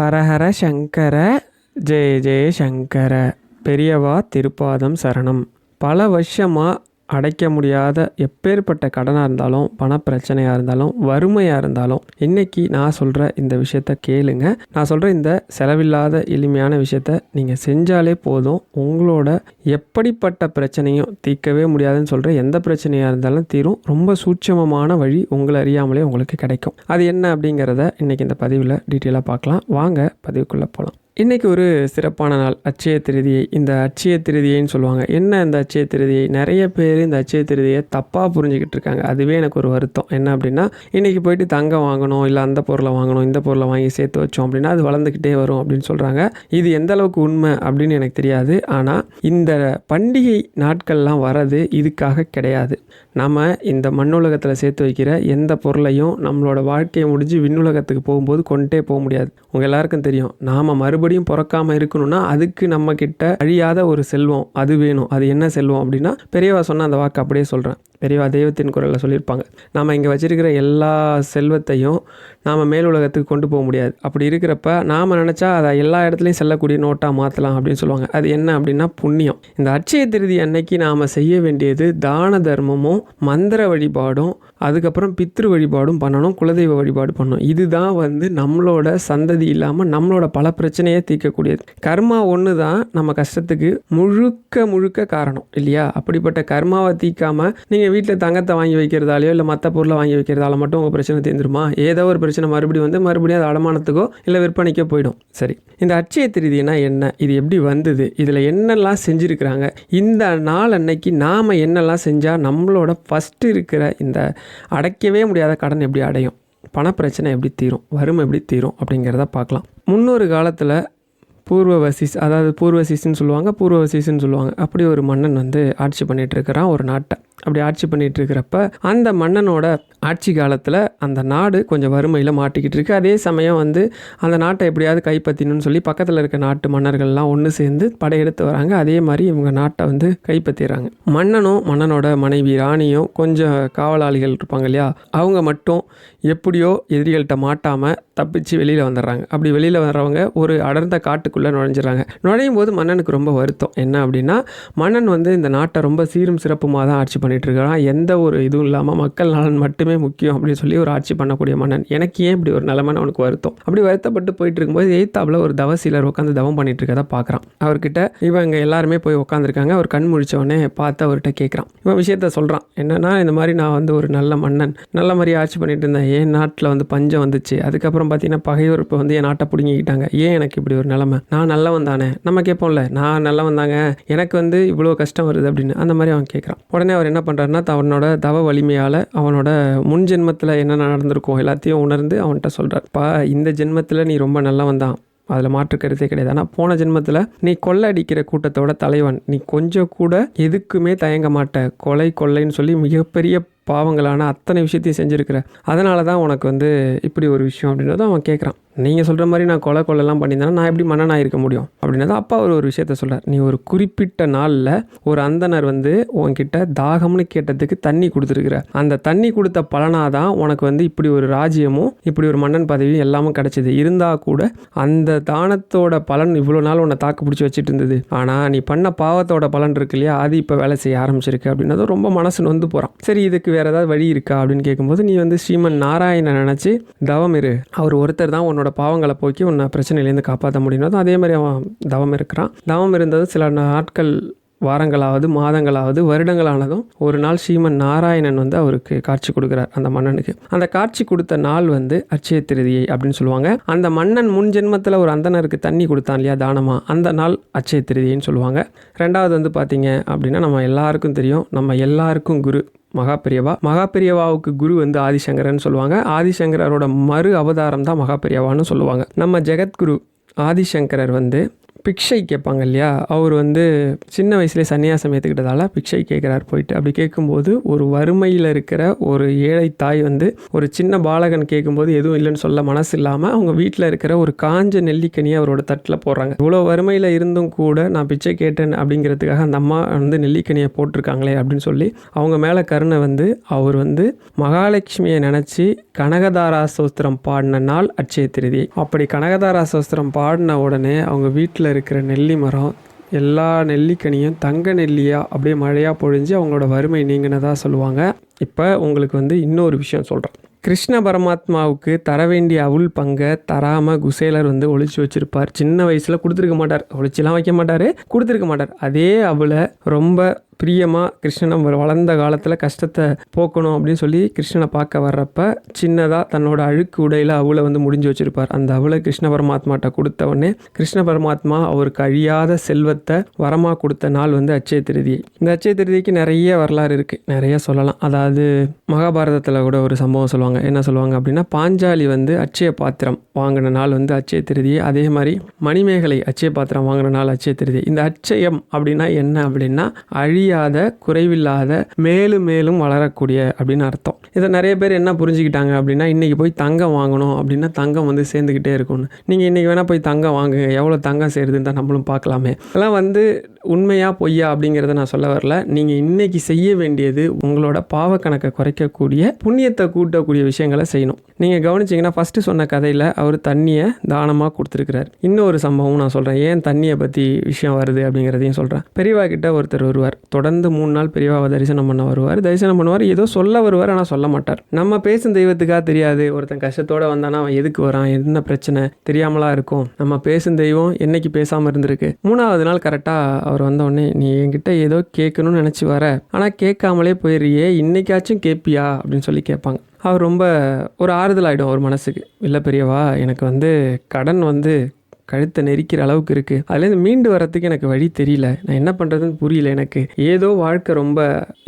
ஹரஹர சங்கர ஜெய ஜெய சங்கர. பெரியவா திருப்பாதம் சரணம். பல வருஷமாக அடைக்க முடியாத எப்பேற்பட்ட கடனாக இருந்தாலும் பணப்பிரச்சனையாக இருந்தாலும் வறுமையாக இருந்தாலும் இன்னைக்கு நான் சொல்கிற இந்த விஷயத்த கேளுங்க. நான் சொல்கிற இந்த செலவில்லாத எளிமையான விஷயத்த நீங்கள் செஞ்சாலே போதும். உங்களோட எப்படிப்பட்ட பிரச்சனையும் தீர்க்கவே முடியாதுன்னு சொல்கிற எந்த பிரச்சனையாக இருந்தாலும் தீரும். ரொம்ப சூட்சமமான வழி உங்களை அறியாமலே உங்களுக்கு கிடைக்கும். அது என்ன அப்படிங்கிறத இன்றைக்கி இந்த பதிவில் டீட்டெயிலாக பார்க்கலாம். வாங்க பதிவுக்குள்ளே போகலாம். இன்றைக்கி ஒரு சிறப்பான நாள் அட்சய திருதியை. இந்த அட்சய திருதியைன்னு சொல்லுவாங்க. என்ன இந்த அட்சய திருதியை? நிறைய பேர் இந்த அட்சய திருதியை தப்பாக புரிஞ்சுக்கிட்டு இருக்காங்க. அதுவே எனக்கு ஒரு வருத்தம். என்ன அப்படின்னா இன்றைக்கி போயிட்டு தங்கம் வாங்கணும் இல்லை அந்த பொருளை வாங்கணும் இந்த பொருளை வாங்கி சேர்த்து வச்சோம் அப்படின்னா அது வளர்ந்துக்கிட்டே வரும் அப்படின்னு சொல்கிறாங்க இது எந்த அளவுக்கு உண்மை அப்படின்னு எனக்கு தெரியாது. ஆனால் இந்த பண்டிகை நாட்கள்லாம் வரது இதுக்காக கிடையாது. நம்ம இந்த மண்ணுலகத்தில் சேர்த்து வைக்கிற எந்த பொருளையும் நம்மளோட வாழ்க்கையை முடிஞ்சு விண்ணுலகத்துக்கு போகும்போது கொண்டே போக முடியாது. உங்கள் எல்லாருக்கும் தெரியும். நாம் மறுபடியும் பிறக்காமல் இருக்கணும்னா அதுக்கு நம்ம அழியாத ஒரு செல்வம் அது வேணும். அது என்ன செல்வம் அப்படின்னா பெரியவா சொன்ன அந்த வாக்கு அப்படியே சொல்கிறேன் பெரியவா தெய்வத்தின் குரலில் சொல்லியிருப்பாங்க. நாம் இங்கே வச்சிருக்கிற எல்லா செல்வத்தையும் நாம் மேல் உலகத்துக்கு கொண்டு போக முடியாது. அப்படி இருக்கிறப்ப நாம் நினச்சா அதை எல்லா இடத்துலையும் செல்லக்கூடிய நோட்டாக மாற்றலாம் அப்படின்னு சொல்லுவாங்க. அது என்ன அப்படின்னா புண்ணியம். இந்த அட்சய திருதி அன்னைக்கு நாம் செய்ய வேண்டியது தான தர்மமும் மந்திர வழிபாடும் அதுக்கப்புறம் பித்ரு வழிபாடும் பண்ணணும் குலதெய்வ வழிபாடு பண்ணணும். இதுதான் வந்து நம்மளோட சந்ததி இல்லாமல் நம்மளோட பல பிரச்சனையை தீர்க்கக்கூடியது. கர்மா ஒன்று தான் நம்ம கஷ்டத்துக்கு முழுக்க முழுக்க காரணம் இல்லையா? அப்படிப்பட்ட கர்மாவை தீர்க்காமல் நீங்கள் வீட்டில் தங்கத்தை வாங்கி வைக்கிறதாலையோ இல்லை மற்ற பொருளை வாங்கி வைக்கிறதால மட்டும் உங்கள் பிரச்சனை தீர்ந்துருமா? ஏதோ ஒரு பிரச்சனை மறுபடியும் வந்து மறுபடியும் அது அடமானத்துக்கோ இல்லை விற்பனைக்கோ போயிடும். சரி. இந்த அட்சய திருதினா என்ன? இது எப்படி வந்தது? இதில் என்னெல்லாம் செஞ்சுருக்கிறாங்க? இந்த நாள் அன்னைக்கு நாம் என்னெல்லாம் செஞ்சால் நம்மளோட ஃபஸ்ட்டு இருக்கிற இந்த அடைக்கவே முடியாத கடன் எப்படி அடையும்? பணப்பிரச்சனை எப்படி தீரும்? வறுமை எப்படி தீரும்? அப்படிங்கிறத பார்க்கலாம். முன்னொரு காலத்தில் பூர்வவசிஸ் அதாவது பூர்வசிஸ்ன்னு சொல்லுவாங்க பூர்வவசிஸ்ன்னு சொல்லுவாங்க. அப்படி ஒரு மன்னன் வந்து ஆட்சி பண்ணிகிட்டு இருக்கிறான் ஒரு நாட்டை. அப்படி ஆட்சி பண்ணிகிட்டு இருக்கிறப்ப அந்த மன்னனோட ஆட்சி காலத்தில் அந்த நாடு கொஞ்சம் வறுமையில் மாட்டிக்கிட்டு இருக்குது அதே சமயம் வந்து அந்த நாட்டை எப்படியாவது கைப்பற்றினு சொல்லி பக்கத்தில் இருக்க நாட்டு மன்னர்கள்லாம் ஒன்று சேர்ந்து படையெடுத்து வராங்க. அதே மாதிரி இவங்க நாட்டை வந்து கைப்பற்றிடுறாங்க. மன்னனும் மன்னனோட மனைவி ராணியும் கொஞ்சம் காவலாளிகள் இருப்பாங்க இல்லையா? அவங்க மட்டும் எப்படியோ எதிரிகள்கிட்ட மாட்டாமல் தப்பிச்சு வெளியில் வந்துடுறாங்க. அப்படி வெளியில் வர்றவங்க ஒரு அடர்ந்த காட்டுக்குள்ளே நுழைஞ்சிடறாங்க. நுழையும் போது மன்னனுக்கு ரொம்ப வருத்தம். என்ன அப்படின்னா மன்னன் வந்து இந்த நாட்டை ரொம்ப சீரும் சிறப்புமாக தான் ஆட்சி பண்ண பண்ணிகிட்ருக்கிறான் எந்த ஒரு இதுவும் இல்லாமல் மக்கள் நலன் மட்டுமே முக்கியம் அப்படின்னு சொல்லி ஒரு ஆட்சி பண்ணக்கூடிய மன்னன். எனக்கு ஏன் இப்படி ஒரு நிலைமைன்னு அவனுக்கு வருத்தம். அப்படி வருத்தப்பட்டு போயிட்டு இருக்கும்போது எய்த்தாப்பில் ஒரு தவசீலர் உட்காந்து தவம் பண்ணிட்டு இருக்கதை பார்க்குறான் அவர்கிட்ட இவங்க எல்லாருமே போய் உட்காந்துருக்காங்க அவர் கண் முழிச்ச பார்த்து அவர்கிட்ட கேட்குறான் இவன் விஷயத்த சொல்கிறான் என்னன்னா இந்த மாதிரி நான் வந்து ஒரு நல்ல மன்னன். நல்ல மாதிரி ஆட்சி பண்ணிட்டு இருந்தேன். என் நாட்டில் வந்து பஞ்சம் வந்துச்சு? அதுக்கப்புறம் பார்த்தீங்கன்னா பகையோர் இப்போ வந்து என் நாட்டை பிடுங்கிக்கிட்டாங்க. ஏன் எனக்கு இப்படி ஒரு நிலைமை? நான் நல்லவன் தானே? நம்ம கேட்போம்ல நான் நல்லவன் தாங்க. எனக்கு வந்து இவ்வளோ கஷ்டம் வருது அப்படின்னு அந்த மாதிரி அவன் கேட்குறான் உடனே அவர் என்ன என்ன பண்ணுறாருன்னா அவனோட தவ வலிமையால் அவனோட முன் ஜென்மத்தில் என்ன நடந்திருக்கும் எல்லாத்தையும் உணர்ந்து அவன்கிட்ட சொல்கிறார் பா இந்த ஜென்மத்தில் நீ ரொம்ப நல்லவன் தான் அதில் மாற்று கருத்தே கிடையாது. ஆனால் போன ஜென்மத்தில் நீ கொள்ளை அடிக்கிற கூட்டத்தோட தலைவன். நீ கொஞ்சம் கூட எதுக்குமே தயங்க மாட்ட. கொலை கொள்ளைன்னு சொல்லி மிகப்பெரிய பாவங்களான அத்தனை விஷயத்தையும் செஞ்சுருக்கிற. அதனால தான் உனக்கு வந்து இப்படி ஒரு விஷயம் அப்படின்றத அவன் கேட்குறான் நீங்கள் சொல்கிற மாதிரி நான் கொலை கொலைலாம் பண்ணியிருந்தேன்னா நான் எப்படி மன்னனாக இருக்க முடியும்? அப்படின்னா அப்பா ஒரு ஒரு விஷயத்த சொல்கிறார் நீ ஒரு குறிப்பிட்ட நாளில் ஒரு அந்தனர் வந்து உன்கிட்ட தாகம்னு கேட்டதுக்கு தண்ணி கொடுத்துருக்குற அந்த தண்ணி கொடுத்த பலனாக தான் உனக்கு வந்து இப்படி ஒரு ராஜ்யமும் இப்படி ஒரு மன்னன் பதவியும் எல்லாமும் கிடச்சிது. இருந்தால் கூட அந்த தானத்தோட பலன் இவ்வளோ நாள் உன்னை தாக்கு பிடிச்சி வச்சுட்டு இருந்தது. ஆனால் நீ பண்ண பாவத்தோட பலன் இருக்கு இல்லையா? அது இப்போ வேலை செய்ய ஆரம்பிச்சிருக்கு அப்படின்னதும் ரொம்ப மனசு நொந்து போகிறான் சரி இதுக்கு வேறு ஏதாவது வழி இருக்கா அப்படின்னு கேட்கும்போது நீ வந்து ஸ்ரீமன் நாராயணன் நினச்சி தவம் இரு. அவர் ஒருத்தர் தான் உன்னோட பாவங்களை போக்கி உன்னை பிரச்சனையிலேருந்து காப்பாற்ற முடியும் அதே மாதிரி அவன் தவம் இருக்கிறான். தவம் இருந்தது சில நாட்கள் வாரங்களாவது மாதங்களாவது வருடங்களானதும் ஒரு நாள் ஸ்ரீமன் நாராயணன் வந்து அவருக்கு காட்சி கொடுக்குறார் அந்த மன்னனுக்கு. அந்த காட்சி கொடுத்த நாள் வந்து அட்சய திருதியை அப்படின்னு சொல்லுவாங்க. அந்த மன்னன் முன் ஜென்மத்தில் ஒரு அந்தனருக்கு தண்ணி கொடுத்தான் இல்லையா தானமா? அந்த நாள் அட்சய திருதியைன்னு சொல்லுவாங்க. ரெண்டாவது வந்து பார்த்தீங்க அப்படின்னா நம்ம எல்லாருக்கும் தெரியும். நம்ம எல்லாருக்கும் குரு மகாபெரியவா. மகாபெரியவாவுக்கு குரு வந்து ஆதிசங்கரன் சொல்லுவாங்க. ஆதிசங்கரோட மறு அவதாரம் தான் மகாபெரியவான்னு சொல்லுவாங்க. நம்ம ஜெகத்குரு ஆதிசங்கரர் வந்து பிக்ஷை கேட்பாங்க இல்லையா? அவர் வந்து சின்ன வயசுலேயே சன்னியாசம் ஏற்றுக்கிட்டதால பிக்ஷை கேட்குறாரு போயிட்டு. அப்படி கேட்கும்போது ஒரு வறுமையில் இருக்கிற ஒரு ஏழை தாய் வந்து ஒரு சின்ன பாலகன் கேட்கும்போது எதுவும் இல்லைன்னு சொல்ல மனசு இல்லாமல் அவங்க வீட்டில் இருக்கிற ஒரு காஞ்ச நெல்லிக்கனியை அவரோட தட்டில் போடுறாங்க. இவ்வளோ வறுமையில் இருந்தும் கூட நான் பிச்சை கேட்டேன் அப்படிங்கிறதுக்காக அந்த அம்மா வந்து நெல்லிக்கனியை போட்டிருக்காங்களே அப்படின்னு சொல்லி அவங்க மேலே கருணை வந்து அவர் வந்து மகாலட்சுமியை நினச்சி கனகதாரா சோஸ்திரம் பாடின நாள் அட்சய திருதி. அப்படி கனகதாரா சோஸ்திரம் பாடின உடனே அவங்க வீட்டில் இருக்கிற நெல்லி மரம் எல்லா நெல்லிக்கனியும் தங்க நெல்லியாக அப்படியே மழையாக பொழிஞ்சு அவங்களோட வறுமை நீங்கினதாக சொல்லுவாங்க. இப்போ உங்களுக்கு வந்து இன்னொரு விஷயம் சொல்கிறேன் கிருஷ்ண பரமாத்மாவுக்கு தர வேண்டிய அவுள் பங்கை தராமல் குசேலர் வந்து ஒழிச்சு வச்சுருப்பார். சின்ன வயசில் கொடுத்துருக்க மாட்டார். ஒழிச்சுலாம் வைக்க மாட்டார் கொடுத்துருக்க மாட்டார். அதே அவளை ரொம்ப பிரியமாக கிருஷ்ணன் வளர்ந்த காலத்தில் கஷ்டத்தை போக்கணும் அப்படின்னு சொல்லி கிருஷ்ணனை பார்க்க வர்றப்ப சின்னதாக தன்னோட அழுக்கு உடையில் அவளை வந்து முடிஞ்சு வச்சுருப்பார். அந்த அவளை கிருஷ்ண பரமாத்மாட்ட கொடுத்த உடனே கிருஷ்ண பரமாத்மா அவருக்கு அழியாத செல்வத்தை வரமாக கொடுத்த நாள் வந்து அச்சய திருதியை இந்த அச்சய திருதிக்கு நிறைய வரலாறு இருக்குது நிறைய சொல்லலாம். அதாவது மகாபாரதத்தில் கூட ஒரு சம்பவம் சொல்லுவாங்க. என்ன சொல்லுவாங்க அப்படின்னா பாஞ்சாலி வந்து அச்சய பாத்திரம் வாங்கின நாள் வந்து அச்சய திருதி. அதே மாதிரி மணிமேகலை அச்சய பாத்திரம் வாங்கின நாள் அச்சய திருதி. இந்த அச்சயம் அப்படின்னா என்ன அப்படின்னா அழியாத குறைவில்லாத மேலும் மேலும் வளரக்கூடிய அப்படின்னு அர்த்தம். இதை நிறைய பேர் என்ன புரிஞ்சுக்கிட்டாங்க அப்படின்னா இன்றைக்கி போய் தங்கம் வாங்கணும் அப்படின்னா தங்கம் வந்து சேர்ந்துக்கிட்டே இருக்கும்னு. நீங்கள் இன்றைக்கி வேணால் போய் தங்கம் வாங்குங்க. எவ்வளோ தங்கம் சேருதுன்னு தான் நம்மளும் பார்க்கலாமே. அதெல்லாம் வந்து உண்மையா பொய்யா அப்படிங்கிறத நான் சொல்ல வரல. நீங்கள் இன்னைக்கு செய்ய வேண்டியது உங்களோட பாவ கணக்கை குறைக்கக்கூடிய புண்ணியத்தை கூட்டக்கூடிய விஷயங்களை செய்யணும். நீங்கள் கவனிச்சிங்கன்னா ஃபஸ்ட்டு சொன்ன கதையில் அவர் தண்ணியை தானமாக கொடுத்துருக்கிறார். இன்னொரு சம்பவம் நான் சொல்கிறேன் ஏன் தண்ணியை பற்றி விஷயம் வருது அப்படிங்கிறதையும் சொல்கிறேன் பெரியவா கிட்ட ஒருத்தர் வருவார். தொடர்ந்து மூணு நாள் பெரியவாவை தரிசனம் பண்ண வருவார். தரிசனம் பண்ணுவார். ஏதோ சொல்ல வருவார் ஆனால் சொல்ல மாட்டார். நம்ம பேசும் தெய்வத்துக்காக தெரியாது. ஒருத்தன் கஷ்டத்தோட வந்தானா அவன் எதுக்கு வரான்? என்ன பிரச்சனை? தெரியாமலா இருக்கும். நம்ம பேசும் தெய்வம் என்னைக்கு பேசாமல் இருந்திருக்கு? மூணாவது நாள் கரெக்டாக அவர் வந்த உடனே நீ என்கிட்ட ஏதோ கேட்கணும்னு நினச்சி வர. ஆனால் கேட்காமலே போயிடுறியே. இன்னைக்காச்சும் கேட்பியா அப்படின்னு சொல்லி கேட்பாங்க. அவர் ரொம்ப ஒரு ஆறுதல் ஆகிடும் அவர் மனசுக்கு. இல்லை பெரியவா எனக்கு வந்து கடன் வந்து கழுத்தை நெரிக்கிற அளவுக்கு இருக்குது அதுலேருந்து மீண்டு வரத்துக்கு எனக்கு வழி தெரியல. நான் என்ன பண்ணுறதுன்னு புரியல எனக்கு. ஏதோ வாழ்க்கை ரொம்ப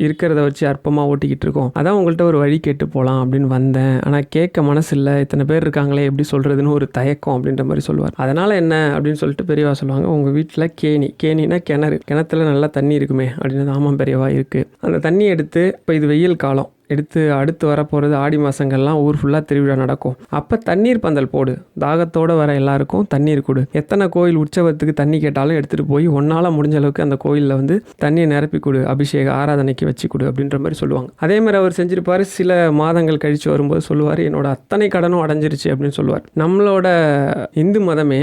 இருக்கிறத வச்சு அற்பமாக ஓட்டிக்கிட்டு இருக்கோம். அதான் உங்கள்கிட்ட ஒரு வழி கேட்டு போகலாம் அப்படின்னு வந்தேன். ஆனால் கேட்க மனசு இல்லை இத்தனை பேர் இருக்காங்களே எப்படி சொல்கிறதுன்னு ஒரு தயக்கம் அப்படின்ற மாதிரி சொல்லுவார். அதனால் என்ன அப்படின்னு சொல்லிட்டு பெரியவா சொல்லுவாங்க உங்கள் வீட்டில் கேணி. கேணினா கிணறு. கிணத்துல நல்லா தண்ணி இருக்குமே அப்படின்னு. ஆமாம் பெரியவா இருக்குது அந்த தண்ணி எடுத்து இப்போ இது வெயில் காலம். எடுத்து அடுத்து வரப்போகிறது ஆடி மாதங்கள்லாம் ஊர் ஃபுல்லாக திருவிழா நடக்கும். அப்போ தண்ணீர் பந்தல் போடு. தாகத்தோடு வர எல்லாருக்கும் தண்ணீர் கொடு. எத்தனை கோயில் உற்சவத்துக்கு தண்ணி கேட்டாலும் எடுத்துகிட்டு போய் ஒன்னால் முடிஞ்ச அளவுக்கு அந்த கோயிலில் வந்து தண்ணியை நிரப்பி கொடு. அபிஷேக ஆராதனைக்கு வச்சு கொடு அப்படின்ற மாதிரி சொல்லுவாங்க. அதே மாதிரி அவர் செஞ்சிருப்பார். சில மாதங்கள் கழித்து வரும்போது சொல்லுவார் என்னோட அத்தனை கடனும் அடைஞ்சிருச்சு அப்படின்னு சொல்லுவார். நம்மளோட இந்து மதமே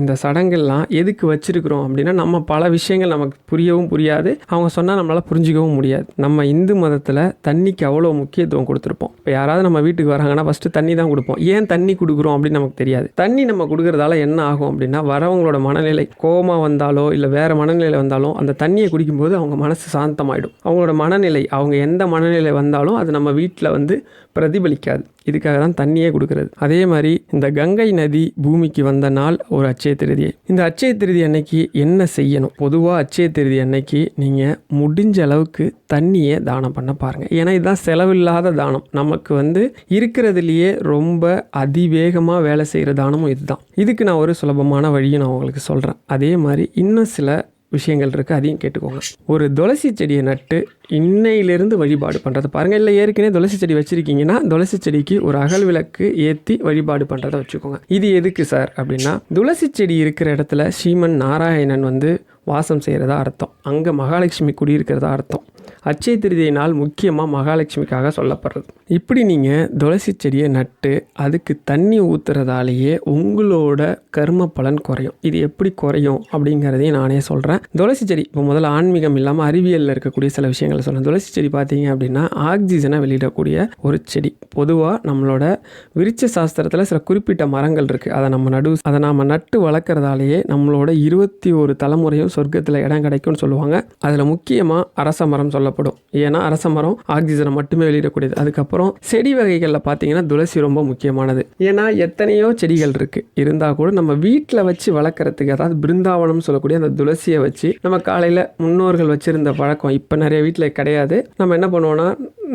இந்த சடங்கெல்லாம் எதுக்கு வச்சுருக்குறோம் அப்படின்னா நம்ம பல விஷயங்கள் நமக்கு புரியவும் புரியாது. அவங்க சொன்னால் நம்மளால் புரிஞ்சிக்கவும் முடியாது. நம்ம இந்து மதத்தில் தண்ணிக்கு அவ்வளோ முக்கியத்துவம் கொடுத்துருப்போம். இப்போ யாராவது நம்ம வீட்டுக்கு வராங்கன்னா ஃபஸ்ட்டு தண்ணி தான் கொடுப்போம். ஏன் தண்ணி கொடுக்குறோம் அப்படின்னு நமக்கு தெரியாது. தண்ணி நம்ம கொடுக்குறதால என்ன ஆகும் அப்படின்னா வரவங்களோட மனநிலை கோபமாக வந்தாலோ இல்லை வேறு மனநிலை வந்தாலும் அந்த தண்ணியை குடிக்கும்போது அவங்க மனசு சாந்தமாயிடும். அவங்களோட மனநிலை அவங்க எந்த மனநிலை வந்தாலும் அது நம்ம வீட்டில் வந்து பிரதிபலிக்காது. இதுக்காக தான் தண்ணியே கொடுக்குறது. அதே மாதிரி இந்த கங்கை நதி பூமிக்கு வந்த நாள் ஒரு அச்சு அச்சய திருதி. இந்த அச்சய திருதி அன்னைக்கு என்ன செய்யணும்? பொதுவாக அச்சய திருதி அன்னைக்கு நீங்கள் முடிஞ்ச அளவுக்கு தண்ணியை தானம் பண்ண பாருங்கள் ஏன்னா இதுதான் செலவில்லாத தானம். நமக்கு வந்து இருக்கிறதுலையே ரொம்ப அதிவேகமாக வேலை செய்கிற தானமும் இதுதான். இதுக்கு நான் ஒரு சுலபமான வழியை நான் உங்களுக்கு சொல்கிறேன் அதே மாதிரி இன்னும் சில விஷயங்கள் இருக்குது அதையும் கேட்டுக்கோங்க. ஒரு துளசி செடியை நட்டு இன்னையிலிருந்து வழிபாடு பண்ணுறது பாருங்கள் இல்லை ஏற்கனவே துளசி செடி வச்சுருக்கீங்கன்னா துளசி செடிக்கு ஒரு அகல் விளக்கு ஏற்றி வழிபாடு பண்ணுறதை வச்சுக்கோங்க. இது எதுக்கு சார் அப்படின்னா துளசி செடி இருக்கிற இடத்துல ஸ்ரீமன் நாராயணன் வந்து வாசம் செய்கிறதா அர்த்தம். அங்கே மகாலட்சுமி குடியிருக்கிறதா அர்த்தம். அச்சய திருதியை நாள் முக்கியமாக மகாலட்சுமிக்காக சொல்லப்படுறது. இப்படி நீங்கள் துளசி செடியை நட்டு அதுக்கு தண்ணி ஊற்றுறதாலேயே உங்களோட கர்ம பலன் குறையும். இது எப்படி குறையும் அப்படிங்கிறதையும் நானே சொல்கிறேன் துளசி செடி இப்போ முதல்ல ஆன்மீகம் இல்லாமல் அறிவியலில் இருக்கக்கூடிய சில விஷயங்களை சொல்கிறேன் துளசி செடி பார்த்தீங்க அப்படின்னா ஆக்சிஜனை வெளியிடக்கூடிய ஒரு செடி. பொதுவாக நம்மளோட விருச்ச சாஸ்திரத்தில் சில குறிப்பிட்ட மரங்கள் இருக்குது அதை நம்ம நடு அதை நம்ம நட்டு வளர்க்குறதாலேயே நம்மளோட இருபத்தி ஒரு தலைமுறையும் சொர்க்கத்தில் இடம் கிடைக்கும்னு சொல்லுவாங்க. அதில் முக்கியமாக அரச மரம் சொல்லப்படும். ஏன்னா அரச மரம் ஆக்சிஜனை மட்டுமே வெளியிடக்கூடியது. அதுக்கப்புறம் அப்புறம் செடி வகைகளில் பார்த்தீங்கன்னா துளசி ரொம்ப முக்கியமானது. ஏன்னா எத்தனையோ செடிகள் இருக்குது இருந்தால் கூட நம்ம வீட்டில் வச்சு வளர்க்குறதுக்கு அதாவது பிருந்தாவனம் சொல்லக்கூடிய அந்த துளசியை வச்சு நம்ம காலையில் முன்னோர்கள் வச்சுருந்த பழக்கம் இப்போ நிறைய வீட்டில் கிடையாது. நம்ம என்ன பண்ணுவோம்னா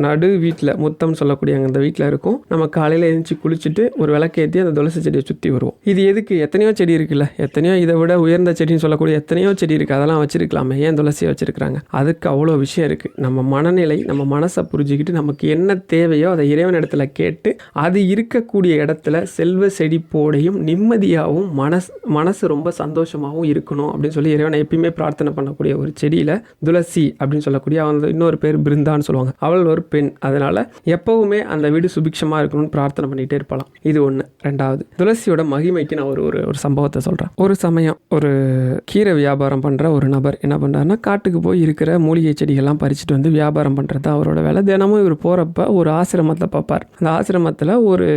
நடு வீட்டில் முத்தம் சொல்லக்கூடிய அந்த வீட்டில் இருக்கும். நம்ம காலையில் எழுந்துச்சு குளிச்சுட்டு ஒரு விளக்கேற்றி அந்த துளசி செடியை சுற்றி வருவோம். இது எதுக்கு? எத்தனையோ செடி இருக்குல்ல. எத்தனையோ இதை விட உயர்ந்த செடின்னு சொல்லக்கூடிய எத்தனையோ செடி இருக்குது அதெல்லாம் வச்சுருக்கலாமே. ஏன் துளசியை வச்சுருக்குறாங்க? அதுக்கு அவ்வளோ விஷயம் இருக்குது நம்ம மனநிலை நம்ம மனசை புரிஞ்சுக்கிட்டு நமக்கு என்ன தேவை தேவையோ அதை இறைவன் இடத்துல கேட்டு அது இருக்கக்கூடிய இடத்துல செல்வ செழிப்போடையும் நிம்மதியாகவும் மனஸ் மனசு ரொம்ப சந்தோஷமாகவும் இருக்கணும் அப்படின்னு சொல்லி இறைவனை எப்பயுமே பிரார்த்தனை பண்ணக்கூடிய ஒரு செடியில் துளசி அப்படின்னு சொல்லக்கூடிய அவன் இன்னொரு பேர் பிருந்தான்னு சொல்லுவாங்க. அவள் ஒரு பெண். அதனால் எப்போவுமே அந்த வீடு சுபிக்ஷமாக இருக்கணும்னு பிரார்த்தனை பண்ணிகிட்டே இருப்பலாம். இது ஒன்று ரெண்டாவது துளசியோட மகிமைக்கு நான் ஒரு ஒரு ஒரு சம்பவத்தை சொல்கிறேன் ஒரு சமயம் ஒரு கீரை வியாபாரம் பண்ணுற ஒரு நபர் என்ன பண்ணுறாருன்னா காட்டுக்கு போய் இருக்கிற மூலிகை செடிகள்லாம் பறிச்சுட்டு வந்து வியாபாரம் பண்ணுறது அவரோட வேலை. தினமும் இவர் போகிறப்ப ஒரு ஆசிரமத்தை பார்ப்பார் அந்த ஆசிரமத்தில் ஒரு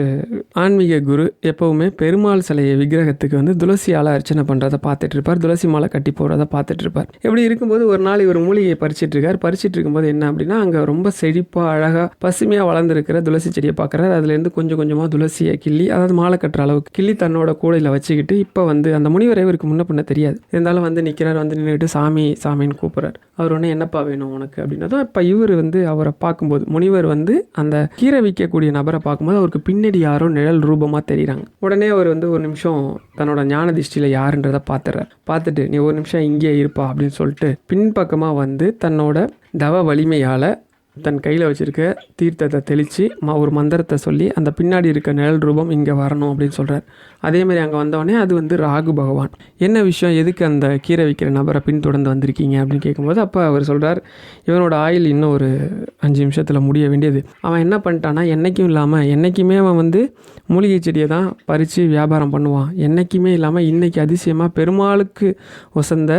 ஆன்மீக குரு எப்போவுமே பெருமாள் சிலையை விக்கிரகத்துக்கு வந்து துளசியால் அர்ச்சனை பண்ணுறதை பார்த்துட்டு இருப்பார். துளசி மாலை கட்டி போடுறதை பார்த்துட்டு இருப்பார். இப்படி இருக்கும்போது ஒரு நாள் இவர் மூலிகையை பறிச்சிட்டு இருக்கார். பறிச்சிட்டு இருக்கும்போது என்ன அப்படின்னா அங்கே ரொம்ப செழிப்பாக அழகாக பசுமையாக வளர்ந்துருக்கிற துளசி செடியை பார்க்குறாரு. அதுலேருந்து கொஞ்சம் கொஞ்சமாக துளசியை கிள்ளி அதாவது மாலை கட்டுற அளவுக்கு கிள்ளி தன்னோட கூடையில் வச்சுக்கிட்டு இப்போ வந்து அந்த முனிவர் இவருக்கு முன்ன பண்ண தெரியாது. இருந்தாலும் வந்து நிற்கிறார் வந்து நின்றுட்டு சாமி சாமின்னு கூப்பிட்றாரு. அவர் ஒன்று என்னப்பா வேணும் உனக்கு? அப்படின்னதும் இப்போ இவர் வந்து அவரை பார்க்கும்போது முனிவர் வந்து அந்த கீரை விற்கக்கூடிய நபரை பார்க்கும்போது அவருக்கு பின்னாடி யாரோ நிழல் ரூபமாக தெரியுறாங்க. உடனே அவர் வந்து ஒரு நிமிஷம் தன்னோட ஞான திருஷ்டியில் யாருன்றதை பார்த்துறாரு பார்த்துட்டு நீ ஒரு நிமிஷம் இங்கே இருப்பா அப்படின்னு சொல்லிட்டு பின்பக்கமாக வந்து தன்னோட தவ வலிமையால் தன் கையில் வச்சுருக்க தீர்த்தத்தை தெளித்து ம ஒரு மந்திரத்தை சொல்லி அந்த பின்னாடி இருக்க நிழல் ரூபம் இங்கே வரணும் அப்படின்னு சொல்கிறார் அதேமாதிரி அங்கே வந்தவொடனே அது வந்து ராகு பகவான். என்ன விஷயம்? எதுக்கு அந்த கீரை விற்கிற நபரை பின்தொடர்ந்து வந்திருக்கீங்க? அப்படின்னு கேட்கும்போது அப்போ அவர் சொல்கிறார் இவனோட ஆயில் இன்னும் ஒரு அஞ்சு நிமிஷத்தில் முடிய வேண்டியது. அவன் என்ன பண்ணிட்டான்னா என்றைக்கும் இல்லாமல் என்றைக்குமே அவன் வந்து மூலிகை செடியை தான் பறித்து வியாபாரம் பண்ணுவான். என்றைக்குமே இல்லாமல் இன்றைக்கி அதிசயமாக பெருமாளுக்கு ஒசந்த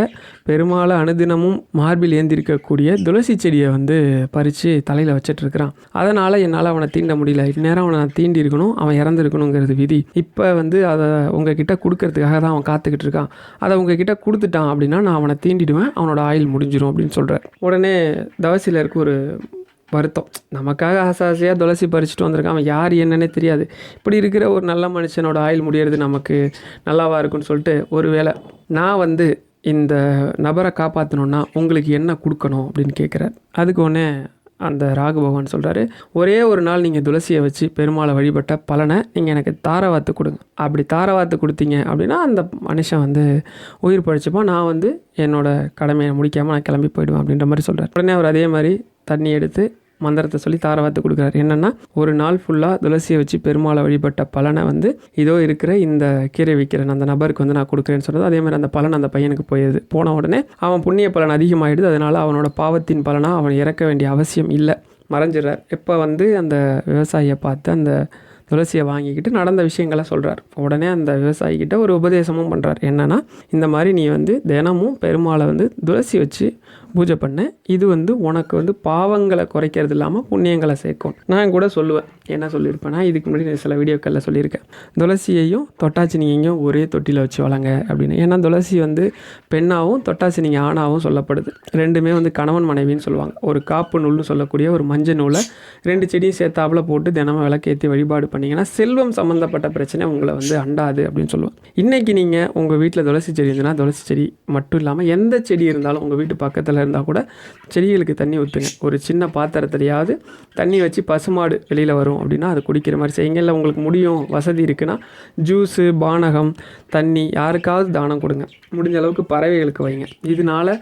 பெருமாளை அனுதினமும் மார்பில் ஏந்திருக்கக்கூடிய துளசி செடியை வந்து பறித்து தலையில் வச்சிட்ருக்கிறான். அதனால் என்னால் அவனை தீண்ட முடியல. இந்நேரம் அவனை நான் தீண்டி இருக்கணும் அவன் இறந்துருக்கணுங்கிறது விதி. இப்போ வந்து அதை உங்ககிட்ட கொடுக்கறதுக்காக தான் அவன் காத்துக்கிட்டு இருக்கான். அதை உங்ககிட்ட கொடுத்துட்டான் அப்படின்னா நான் அவனை தீண்டிடுவேன் அவனோட ஆயில் முடிஞ்சிடும் அப்படின்னு சொல்கிறார் உடனே தவசியில் இருக்க ஒரு வருத்தம். நமக்காக ஆசை ஆசையாக துளசி பறிச்சுட்டு வந்திருக்கான். அவன் யார் என்னன்னே தெரியாது. இப்படி இருக்கிற ஒரு நல்ல மனுஷனோட ஆயில் முடியறது நமக்கு நல்லாவா இருக்குன்னு சொல்லிட்டு ஒரு வேளை நான் வந்து இந்த நபரை காப்பாற்றணுன்னா உங்களுக்கு என்ன கொடுக்கணும் அப்படின்னு கேட்குறார். அதுக்கு உடனே அந்த ராகு பகவான் சொல்கிறாரு ஒரே ஒரு நாள் நீங்கள் துளசியை வச்சு பெருமாளை வழிபட்ட பலனை நீங்கள் எனக்கு தாரவாத்து கொடுங்க. அப்படி தாரவாத்து கொடுத்தீங்க அப்படின்னா அந்த மனுஷன் வந்து உயிர் பழிச்சப்போ நான் வந்து என்னோட கடமையை முடிக்காமல் நான் கிளம்பி போயிடுவேன் அப்படின்ற மாதிரி சொல்கிறார் உடனே அவர் அதே மாதிரி தண்ணி எடுத்து மந்திரத்தை சொல்லி தாரவாத்து கொடுக்குறாரு. என்னென்னா ஒரு நாள் ஃபுல்லாக துளசியை வச்சு பெருமாளை வழிபட்ட பலனை வந்து இதோ இருக்கிற இந்த கீரை விற்கிறேன் அந்த நபருக்கு வந்து நான் கொடுக்குறேன்னு சொன்னது. அதே மாதிரி அந்த பலன் அந்த பையனுக்கு போயிடுது போன உடனே அவன் புண்ணிய பலன் அதிகமாகிடுது அதனால் அவனோட பாவத்தின் பலனாக அவன் இறக்க வேண்டிய அவசியம் இல்லை. மறைஞ்சிடுறார். இப்போ வந்து அந்த விவசாயியை பார்த்து அந்த துளசியை வாங்கிக்கிட்டு நடந்த விஷயங்களை சொல்கிறார் உடனே அந்த விவசாயிக்கிட்ட ஒரு உபதேசமும் பண்ணுறார் என்னென்னா இந்த மாதிரி நீ வந்து தினமும் பெருமாளை வந்து துளசி வச்சு பூஜை பண்ண. இது வந்து உனக்கு வந்து பாவங்களை குறைக்கிறது இல்லாமல் புண்ணியங்களை சேர்க்கும். நான் கூட சொல்லுவேன். என்ன சொல்லியிருப்பேன்னா இதுக்கு முன்னாடி நான் சில வீடியோக்களில் சொல்லியிருக்கேன். துளசியையும் தொட்டாச்சினியையும் ஒரே தொட்டியில் வச்சு வளங்க அப்படின்னு. ஏன்னா துளசி வந்து பெண்ணாகவும் தொட்டாச்சினிங்க ஆணாகவும் சொல்லப்படுது. ரெண்டுமே வந்து கணவன் மனைவின்னு சொல்லுவாங்க. ஒரு காப்பு நூல்னு சொல்லக்கூடிய ஒரு மஞ்சள் நூலை ரெண்டு செடியும் சேர்த்தாப்புல போட்டு தினமும் விளக்கேற்றி வழிபாடு பண்ணிங்கன்னா செல்வம் சம்மந்தப்பட்ட பிரச்சனை உங்களை வந்து அண்டாது அப்படின்னு சொல்லுவேன் இன்றைக்கி நீங்கள் உங்கள் வீட்டில் துளசி செடி இருந்ததுன்னா துளசி செடி மட்டும் இல்லாமல் எந்த செடி இருந்தாலும் உங்கள் வீட்டு பக்கத்தில் இருந்தால் கூட செடிகளுக்கு தண்ணி ஊற்றுங்க ஒரு சின்ன பாத்திரத்துலையாவது தண்ணி வச்சு பசுமாடு வெளியில் வரும் அப்படின்னா அது குடிக்கிற மாதிரி செய்யுங்க. இல்லை உங்களுக்கு முடியும் வசதி இருக்குன்னா ஜூஸு பானகம் தண்ணி யாருக்காவது தானம் கொடுங்க. முடிஞ்ச அளவுக்கு பறவைகளுக்கு வைங்க. இதனால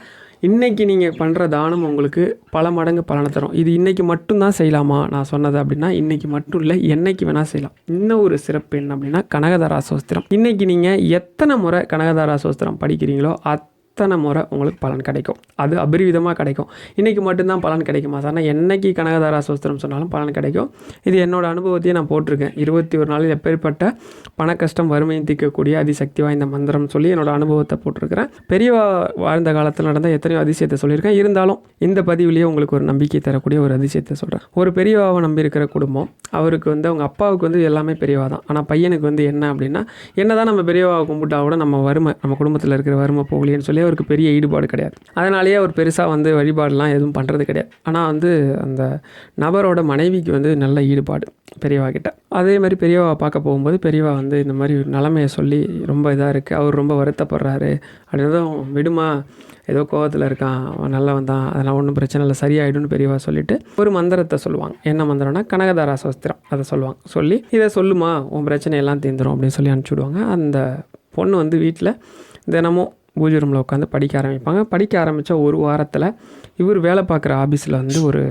இன்றைக்கி நீங்கள் பண்ணுற தானம் உங்களுக்கு பல மடங்கு பலனை தரும். இது இன்றைக்கி மட்டும்தான் செய்யலாமா? நான் சொன்னது அப்படின்னா இன்றைக்கி மட்டும் இல்லை என்னைக்கு வேணால் செய்யலாம். இன்னும் ஒரு சிறப்பு என்ன அப்படின்னா கனகதாரா சோஸ்திரம். இன்றைக்கி நீங்கள் எத்தனை முறை கனகதாரா சோஸ்திரம் படிக்கிறீங்களோ அத் அத்தனை முறை உங்களுக்கு பலன் கிடைக்கும்? அது அபரிவிதமாக கிடைக்கும். இன்றைக்கி மட்டும்தான் பலன் கிடைக்குமா? சார் ஆனால் என்றைக்கு கனகதாரா சோஸ்திரம் சொன்னாலும் பலன் கிடைக்கும். இது என்னோடய அனுபவத்தையே நான் போட்டிருக்கேன். இருபத்தி ஒரு நாளில் எப்பேற்பட்ட பண கஷ்டம் வறுமையை தீர்க்கக்கூடிய அதிசக்தி வாய்ந்த மந்திரம் சொல்லி என்னோடய அனுபவத்தை போட்டிருக்கிறேன். பெரியவா வாழ்ந்த காலத்தில் நடந்த எத்தனையோ அதிசயத்தை சொல்லியிருக்கேன். இருந்தாலும் இந்த பதிவிலேயே உங்களுக்கு ஒரு நம்பிக்கை தரக்கூடிய ஒரு அதிசயத்தை சொல்கிறேன் ஒரு பெரியவாவை நம்பியிருக்கிற குடும்பம் அவருக்கு வந்து அவங்க அப்பாவுக்கு வந்து எல்லாமே பெரியவா தான். ஆனால் பையனுக்கு வந்து என்ன அப்படின்னா என்ன தான் நம்ம பெரியவாவை கும்பிட்டா கூட நம்ம வறுமை நம்ம குடும்பத்தில் இருக்கிற வறுமை போகலையேன்னு சொல்லி மேலே அவருக்கு பெரிய ஈடுபாடு கிடையாது. அதனாலேயே அவர் பெருசாக வந்து வழிபாடுலாம் எதுவும் பண்ணுறது கிடையாது. ஆனால் வந்து அந்த நபரோட மனைவிக்கு வந்து நல்ல ஈடுபாடு பெரியவா கிட்ட. அதே மாதிரி பெரியவா பார்க்க போகும்போது பெரியவா வந்து இந்த மாதிரி நிலமையை சொல்லி ரொம்ப இதாக இருக்குது அவர் ரொம்ப வருத்தப்படுறாரு. அப்படின்னதும் விடுமா ஏதோ கோவத்தில் இருக்கான் அவன் நல்லவன் தான் அதெல்லாம் ஒன்றும் பிரச்சனை இல்லை சரியாயிடும்னு பெரியவா சொல்லிட்டு ஒரு மந்திரத்தை சொல்லுவாங்க. என்ன மந்திரம்னா கனகதாரா சஸ்திரம் அதை சொல்லுவாங்க. சொல்லி இதை சொல்லுமா உன் பிரச்சனையெல்லாம் தீர்ந்துரும் அப்படின்னு சொல்லி அனுப்பிச்சி விடுவாங்க. அந்த பொண்ணு வந்து வீட்டில் தினமும் பூஜை ரூமில் உட்காந்து படிக்க ஆரம்பிப்பாங்க. படிக்க ஆரம்பித்த ஒரு வாரத்தில் இவர் வேலை பார்க்குற ஆஃபீஸில் வந்து ஒரு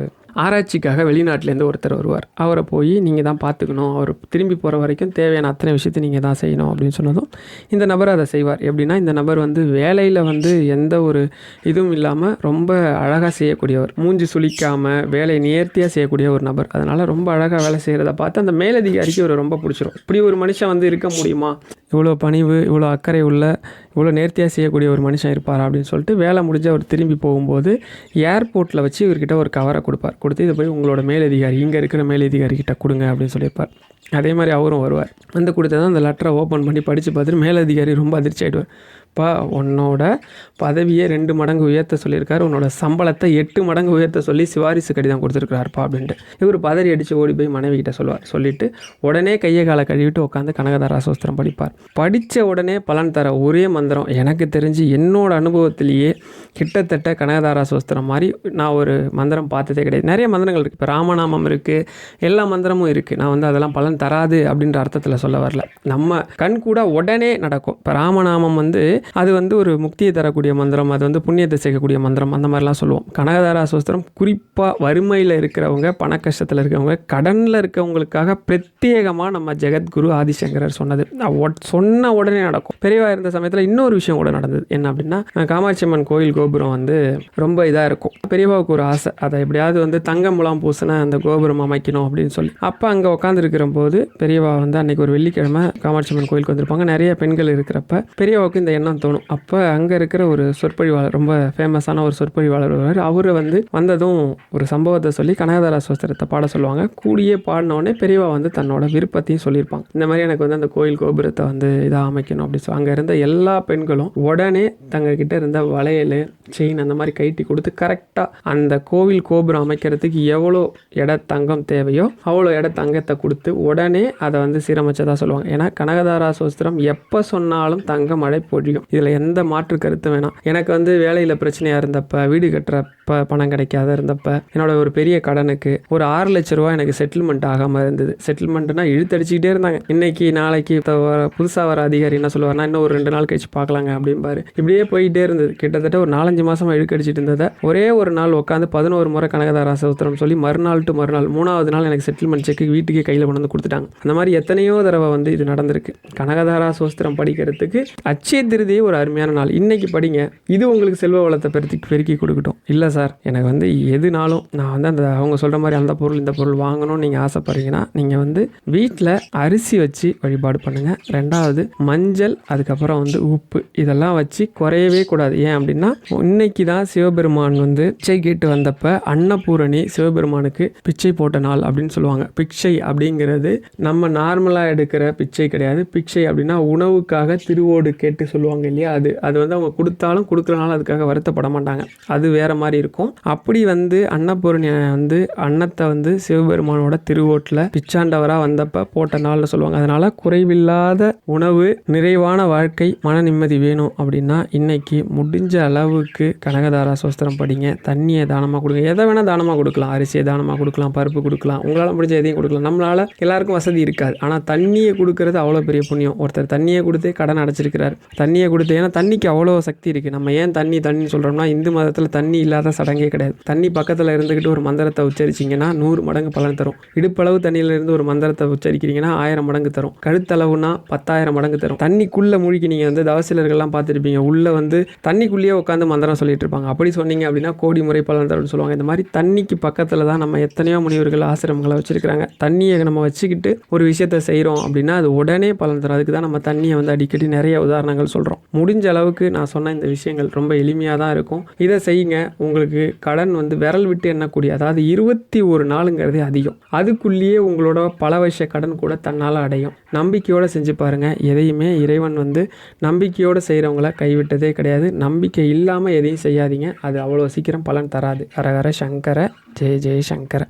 ஆராய்ச்சிக்காக வெளிநாட்டிலேருந்து ஒருத்தர் வருவார். அவரை போய் நீங்கள் தான் பார்த்துக்கணும். அவர் திரும்பி போகிற வரைக்கும் தேவையான அத்தனை விஷயத்தை நீங்கள் தான் செய்யணும் அப்படின்னு சொன்னதும் இந்த நபர் அதை செய்வார். எப்படின்னா இந்த நபர் வந்து வேலையில் வந்து எந்த ஒரு இதுவும் இல்லாமல் ரொம்ப அழகாக செய்யக்கூடியவர். மூஞ்சி சுளிக்காமல் வேலையை நேர்த்தியாக செய்யக்கூடிய ஒரு நபர். அதனால் ரொம்ப அழகாக வேலை செய்கிறத பார்த்து அந்த மேலதிகாரிக்கு ஒரு ரொம்ப பிடிச்சிரும். இப்படி ஒரு மனுஷன் வந்து இருக்க முடியுமா? இவ்வளோ பணிவு இவ்வளோ அக்கறை உள்ள இவ்வளோ நேர்த்தியாக செய்யக்கூடிய ஒரு மனுஷன் இருப்பார் அப்படின்னு சொல்லிட்டு வேலை முடிஞ்சு அவர் திரும்பி போகும்போது ஏர்போர்ட்டில் வச்சு இவர்கிட்ட ஒரு கவரை கொடுப்பார். கொடுத்து இதை போய் உங்களோட மேலதிகாரி இங்கே இருக்கிற மேலதிகாரி கிட்ட கொடுங்க அப்படின்னு சொல்லியிருப்பார். அதே மாதிரி அவரும் வருவார். வந்து கொடுத்ததான் அந்த லெட்டரை ஓப்பன் பண்ணி படித்து பார்த்துட்டு மேலதிகாரி ரொம்ப அதிர்ச்சி ஆகிடுவார் பா உன்னோட பதவியை ரெண்டு மடங்கு உயர்த்த சொல்லியிருக்காரு. உன்னோட சம்பளத்தை எட்டு மடங்கு உயர்த்த சொல்லி சிவாரிசு கடிதம் கொடுத்துருக்கிறாருப்பா அப்படின்ட்டு. இவர் பதறி அடித்து ஓடி போய் மனைவி கிட்ட சொல்லுவார். சொல்லிட்டு உடனே கையை காலை கழுவிட்டு உட்காந்து கனகதாரா சோஸ்திரம் படிப்பார். படித்த உடனே பலன் தர ஒரே மந்திரம் எனக்கு தெரிஞ்சு என்னோட அனுபவத்திலேயே கிட்டத்தட்ட கனகதாரா சோஸ்திரம் மாதிரி நான் ஒரு மந்திரம் பார்த்ததே கிடையாது. நிறைய மந்திரங்கள் இருக்குது இப்போ ராமநாமம் இருக்குது எல்லா மந்திரமும் இருக்குது நான் வந்து அதெல்லாம் பலன் தராது அப்படின்ற அர்த்தத்தில் சொல்ல வரல. நம்ம கண் கூட உடனே நடக்கும். இப்போ ராமநாமம் வந்து அது வந்து ஒரு முக்தியை தரக்கூடிய மந்திரம் அது வந்து புண்ணியத்தை சேர்க்கக்கூடிய மந்திரம் அந்த மாதிரிலாம் சொல்லுவோம். கனகதாரா சோஸ்திரம் குறிப்பாக வறுமையில் இருக்கிறவங்க பண கஷ்டத்தில் இருக்கிறவங்க கடனில் இருக்கவங்களுக்காக பிரத்யேகமாக நம்ம ஜெகத்குரு ஆதிசங்கரர் சொன்னது. நான் ஒட்- சொன்ன உடனே நடக்கும். பெரியவா இருந்த சமயத்தில் இன்னொரு விஷயம் கூட நடந்தது. என்ன அப்படின்னா காமாட்சி அம்மன் கோயில் கோபுரம் வந்து ரொம்ப இதாக இருக்கும். பெரியவாவுக்கு ஒரு ஆசை. அதை எப்படியாவது வந்து தங்க முலாம் பூசின அந்த கோபுரம் அமைக்கணும் அப்படின்னு சொல்லி. அப்போ அங்கே உட்காந்துருக்கிற போது பெரியவா வந்து அன்னைக்கு ஒரு வெள்ளிக்கிழமை காமாட்சி அம்மன் கோயிலுக்கு வந்திருப்பாங்க. நிறைய பெண்கள் இருக்கிறப்ப பெரியவாவுக்கு இந்த எண்ணம் தோணும். அப்போ அங்கே இருக்கிற ஒரு சொற்பொழிவாளர் ரொம்ப ஃபேமஸான ஒரு சொற்பொழிவாளர் வருவார் அவர் வந்து வந்ததும் ஒரு சம்பவத்தை சொல்லி கனகதாரா சோஸ்திரத்தை பாட சொல்லுவாங்க. கூடியே பாடினோடனே பெரியவா வந்து தன்னோட விருப்பத்தையும் சொல்லியிருப்பாங்க. இந்த மாதிரி எனக்கு வந்து அந்த கோயில் கோபுரத்தை வந்து இதாக அமைக்கணும் அப்படி சொல்லி. அங்கே இருந்த எல்லா பெண்களும் உடனே தங்ககிட்ட இருந்த வளையல் செயின் அந்த மாதிரி கைட்டி கொடுத்து கரெக்டாக அந்த கோவில் கோபுரம் அமைக்கிறதுக்கு எவ்வளோ இட தங்கம் தேவையோ அவ்வளோ இட தங்கத்தை கொடுத்து உடனே அதை வந்து சீரமைச்சதாக சொல்லுவாங்க. ஏன்னா கனகதாரா சோஸ்திரம் எப்போ சொன்னாலும் தங்க மழை பொழியும். இதில் எந்த மாற்று கருத்து வேணாம். எனக்கு வந்து வேலையில் பிரச்சனையாக இருந்தப்ப வீடு கட்டுறப்ப பணம் கிடைக்காத இருந்தப்ப என்னோட ஒரு பெரிய கடனுக்கு ஒரு ஆறு லட்ச ரூபா எனக்கு செட்டில்மெண்ட் ஆகாமல் இருந்தது. செட்டில்மெண்ட்னா இழுத்தடிச்சிக்கிட்டே இருந்தாங்க. இன்னைக்கு நாளைக்கு புதுசாக வர அதிகாரி என்ன சொல்லுவார்னா இன்னும் ஒரு ரெண்டு நாள் கழிச்சு பார்க்கலாங்க அப்படிம்பாரு. இப்படியே போயிட்டே இருந்தது. கிட்டத்தட்ட ஒரு நாலஞ்சு மாதமாக இழுக்கடிச்சிட்டு இருந்ததை ஒரே ஒரு நாள் உட்காந்து பதினோரு முறை கனகதாரா சூத்திரம் சொல்லி மறுநாள் டு மறுநாள் மூணாவது நாள் எனக்கு செட்டில்மெண்ட் செக்கு வீட்டுக்கே கையில் கொண்டு வந்து கொடுத்துட்டாங்க. அந்த மாதிரி எத்தனையோ தடவை வந்து இது நடந்திருக்கு. கனகதாரா சோஸ்திரம் படிக்கிறதுக்கு அச்சய திருதியே ஒரு அருமையான நாள். இன்னைக்கு படிங்க. இது உங்களுக்கு செல்வ வளத்தை பெருத்தி பெருக்கி கொடுக்கட்டும். இல்லை சார் எனக்கு வந்து எதுனாலும் நான் வந்து அந்த அவங்க சொல்கிற மாதிரி அந்த பொருள் இந்த பொருள் வாங்கணும்னு நீங்கள் ஆசைப்படுறீங்கன்னா நீங்கள் வந்து வீட்டில் அரிசி வச்சு வழிபாடு பண்ணுங்கள் ரெண்டாவது மஞ்சள் அதுக்கப்புறம் வந்து உப்பு. இதெல்லாம் வச்சு குறையவே கூடாது. ஏன் அப்படின்னா இன்னைக்கு தான் சிவபெருமான் வந்து பிச்சை கேட்டு வந்தப்ப அன்னபூரணி சிவபெருமானுக்கு பிச்சை போட்ட நாள் அப்படின்னு சொல்லுவாங்க. பிச்சை அப்படிங்கிறது நம்ம நார்மலாக எடுக்கிற பிச்சை கிடையாது. பிச்சை அப்படின்னா உணவுக்காக திருவோடு கேட்டு சொல்லுவாங்க இல்லையா? அது அது வந்து அவங்க கொடுத்தாலும் கொடுக்குறனால அதுக்காக வருத்தப்பட மாட்டாங்க. அது வேற மாதிரி இருக்கும். அப்படி வந்து அன்னபூரணி வந்து அன்னத்தை வந்து சிவபெருமானோட திருவோட்டில் பிச்சாண்டவராக வந்தப்ப போட்ட நாள்னு சொல்லுவாங்க. அதனால குறைவில்லாத உணவு நிறைவான வாழ்க்கை மன நிம்மதி வேணும் அப்படின்னா இன்னைக்கு முடிஞ்ச அளவு குருவுக்கு கனகதாரா சோஸ்திரம் படிங்க. தண்ணியை தானமாக கொடுங்க. எதை வேணால் தானமாக கொடுக்கலாம். அரிசியை தானமாக கொடுக்கலாம். பருப்பு கொடுக்கலாம். உங்களால் முடிஞ்ச எதையும் கொடுக்கலாம். நம்மளால் எல்லாருக்கும் வசதி இருக்காது. ஆனால் தண்ணியை கொடுக்கறது அவ்வளோ பெரிய புண்ணியம். ஒருத்தர் தண்ணியை கொடுத்து கடன் அடைச்சிருக்கிறார். தண்ணியை கொடுத்து ஏன்னா தண்ணிக்கு அவ்வளோ சக்தி இருக்குது நம்ம ஏன் தண்ணி தண்ணின்னு சொல்கிறோம்னா இந்து மதத்தில் தண்ணி இல்லாத சடங்கே கிடையாது. தண்ணி பக்கத்தில் இருந்துக்கிட்டு ஒரு மந்திரத்தை உச்சரிச்சிங்கன்னா நூறு மடங்கு பலன் தரும். இடுப்பளவு தண்ணியிலிருந்து ஒரு மந்திரத்தை உச்சரிக்கிறீங்கன்னா ஆயிரம் மடங்கு தரும். கழுத்தளவுனா பத்தாயிரம் மடங்கு தரும். தண்ணிக்குள்ளே மூழ்கி நீங்கள் வந்து தவசிலர்கள்லாம் பார்த்துருப்பீங்க. உள்ளே வந்து தண்ணிக்குள்ளேயே உட்காந்து மந்திரம் சொல்லிட்டு இருப்பாங்க அப்படி சொன்னீங்க அப்படின்னா கோடி முறை பலன் தரும்னு சொல்லுவாங்க. இந்த மாதிரி தண்ணிக்கு பக்கத்தில் தான் நம்ம எத்தனையோ முனிவர்கள் ஆசிரமங்களை வச்சிருக்கிறாங்க. தண்ணியை நம்ம வச்சுக்கிட்டு ஒரு விஷயத்த செய்கிறோம் அப்படின்னா அது உடனே பலன் தரும். அதுக்கு தான் நம்ம தண்ணியை வந்து அடிக்கடி நிறைய உதாரணங்கள் சொல்கிறோம் முடிஞ்ச அளவுக்கு நான் சொன்ன இந்த விஷயங்கள் ரொம்ப எளிமையாக தான் இருக்கும். இதை செய்யுங்க. உங்களுக்கு கடன் வந்து விரல் விட்டு எண்ணக்கூடிய அதாவது இருபத்தி ஒரு நாளுங்கிறது அதிகம். அதுக்குள்ளேயே உங்களோட பல வருஷ கடன் கூட தன்னால் அடையும். நம்பிக்கையோடு செஞ்சு பாருங்கள் எதையுமே இறைவன் வந்து நம்பிக்கையோடு செய்கிறவங்கள கைவிட்டதே கிடையாது. நம்பிக்கை இல்லை இல்லாமல் எதையும் செய்யாதீங்க. அது அவ்வளோ சீக்கிரம் பலன் தராது. ஹரஹர சங்கர ஜெய ஜெய சங்கர.